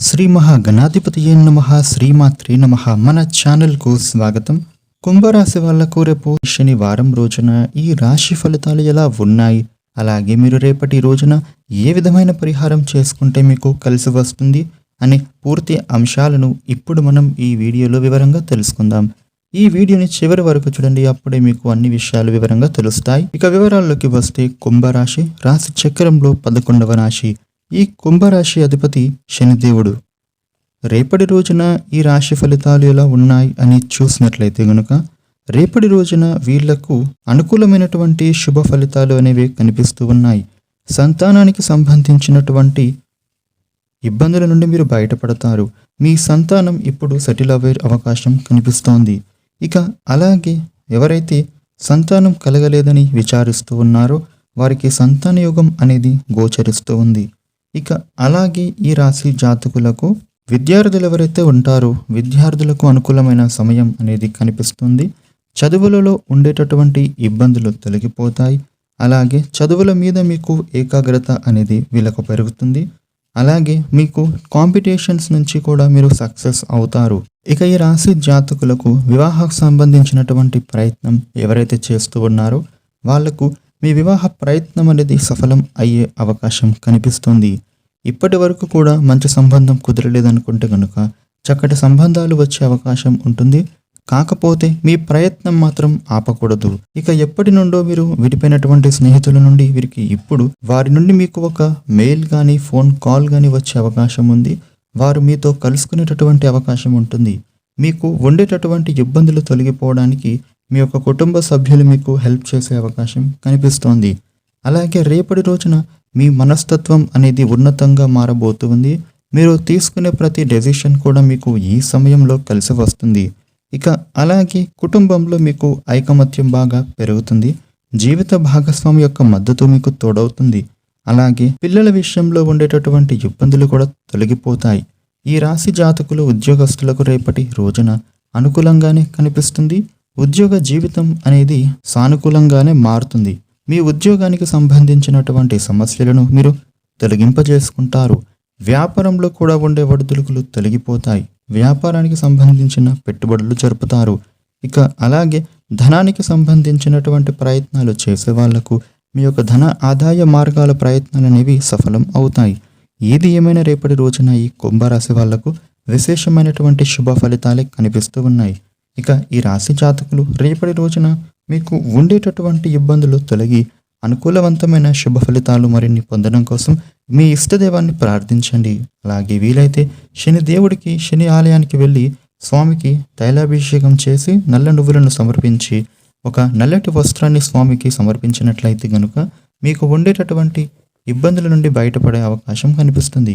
శ్రీ మహాగణాధిపతి నమ శ్రీమాత్రి నమ. మన ఛానల్కు స్వాగతం. కుంభరాశి వాళ్ళకు రేపు శనివారం రోజున ఈ రాశి ఫలితాలు ఎలా ఉన్నాయి? అలాగే మీరు రేపటి రోజున ఏ విధమైన పరిహారం చేసుకుంటే మీకు కలిసి వస్తుంది? అనే పూర్తి అంశాలను ఇప్పుడు మనం ఈ వీడియోలో వివరంగా తెలుసుకుందాం. ఈ వీడియోని చివరి వరకు చూడండి అప్పుడే మీకు అన్ని విషయాలు వివరంగా తెలుస్తాయి. ఇక వివరాల్లోకి వస్తే కుంభరాశి రాశి చక్రంలో పదకొండవ రాశి. ఈ కుంభరాశి అధిపతి శనిదేవుడు. రేపటి రోజున ఈ రాశి ఫలితాలు ఎలా ఉన్నాయి అని చూసినట్లయితే గనుక రేపటి రోజున వీళ్ళకు అనుకూలమైనటువంటి శుభ ఫలితాలు అనేవి కనిపిస్తూ ఉన్నాయి. సంతానానికి సంబంధించినటువంటి ఇబ్బందుల నుండి మీరు బయటపడతారు. మీ సంతానం ఇప్పుడు సెటిల్ అవ్వే అవకాశం కనిపిస్తోంది. ఇక అలాగే ఎవరైతే సంతానం కలగలేదని విచారిస్తూ ఉన్నారో వారికి సంతాన యోగం అనేది గోచరిస్తూ ఉంది. ఇక అలాగే ఈ రాశి జాతకులకు విద్యార్థులు ఎవరైతే ఉంటారో విద్యార్థులకు అనుకూలమైన సమయం అనేది కనిపిస్తుంది. చదువులలో ఉండేటటువంటి ఇబ్బందులు తొలగిపోతాయి. అలాగే చదువుల మీద మీకు ఏకాగ్రత అనేది వీళ్ళకు పెరుగుతుంది. అలాగే మీకు కాంపిటీషన్స్ నుంచి కూడా మీరు సక్సెస్ అవుతారు. ఇక ఈ రాశి జాతకులకు వివాహకు సంబంధించినటువంటి ప్రయత్నం ఎవరైతే చేస్తూ ఉన్నారో వాళ్ళకు మీ వివాహ ప్రయత్నం అనేది సఫలం అయ్యే అవకాశం కనిపిస్తుంది. ఇప్పటి వరకు కూడా మంచి సంబంధం కుదరలేదనుకుంటే కనుక చక్కటి సంబంధాలు వచ్చే అవకాశం ఉంటుంది. కాకపోతే మీ ప్రయత్నం మాత్రం ఆపకూడదు. ఇక ఎప్పటి నుండో మీరు విడిపోయినటువంటి స్నేహితుల నుండి వీరికి ఇప్పుడు వారి నుండి మీకు ఒక మెయిల్ కానీ ఫోన్ కాల్ కానీ వచ్చే అవకాశం ఉంది. వారు మీతో కలుసుకునేటటువంటి అవకాశం ఉంటుంది. మీకు ఉండేటటువంటి ఇబ్బందులు తొలగిపోవడానికి మీ యొక్క కుటుంబ సభ్యులు మీకు హెల్ప్ చేసే అవకాశం కనిపిస్తోంది. అలాగే రేపటి రోజున మీ మనస్తత్వం అనేది ఉన్నతంగా మారబోతుంది. మీరు తీసుకునే ప్రతి డెసిషన్ కూడా మీకు ఈ సమయంలో కలిసి వస్తుంది. ఇక అలాగే కుటుంబంలో మీకు ఐకమత్యం బాగా పెరుగుతుంది. జీవిత భాగస్వామి యొక్క మద్దతు మీకు తోడవుతుంది. అలాగే పిల్లల విషయంలో ఉండేటటువంటి ఇబ్బందులు కూడా తొలగిపోతాయి. ఈ రాశి జాతకులు ఉద్యోగస్తులకు రేపటి రోజున అనుకూలంగానే కనిపిస్తుంది. ఉద్యోగ జీవితం అనేది సానుకూలంగానే మారుతుంది. మీ ఉద్యోగానికి సంబంధించినటువంటి సమస్యలను మీరు తొలగింపజేసుకుంటారు. వ్యాపారంలో కూడా ఉండే ఒడిదుడుకులు తొలగిపోతాయి. వ్యాపారానికి సంబంధించిన పెట్టుబడులు జరుపుతారు. ఇక అలాగే ధనానికి సంబంధించినటువంటి ప్రయత్నాలు చేసే వాళ్ళకు మీ యొక్క ధన ఆదాయ మార్గాల ప్రయత్నాలు అనేవి సఫలం అవుతాయి. ఏది ఏమైనా రేపటి రోజున ఈ కుంభరాశి వాళ్ళకు విశేషమైనటువంటి శుభ ఫలితాలే కనిపిస్తూ ఉన్నాయి. ఇక ఈ రాశి జాతకులు రేపటి రోజున మీకు ఉండేటటువంటి ఇబ్బందులు తొలగి అనుకూలవంతమైన శుభ ఫలితాలు మరిన్ని పొందడం కోసం మీ ఇష్టదేవాన్ని ప్రార్థించండి. అలాగే వీలైతే శని దేవుడికి శని ఆలయానికి వెళ్ళి స్వామికి తైలాభిషేకం చేసి నల్ల నువ్వులను సమర్పించి ఒక నల్లటి వస్త్రాన్ని స్వామికి సమర్పించినట్లయితే గనుక మీకు ఉండేటటువంటి ఇబ్బందుల నుండి బయటపడే అవకాశం కనిపిస్తుంది.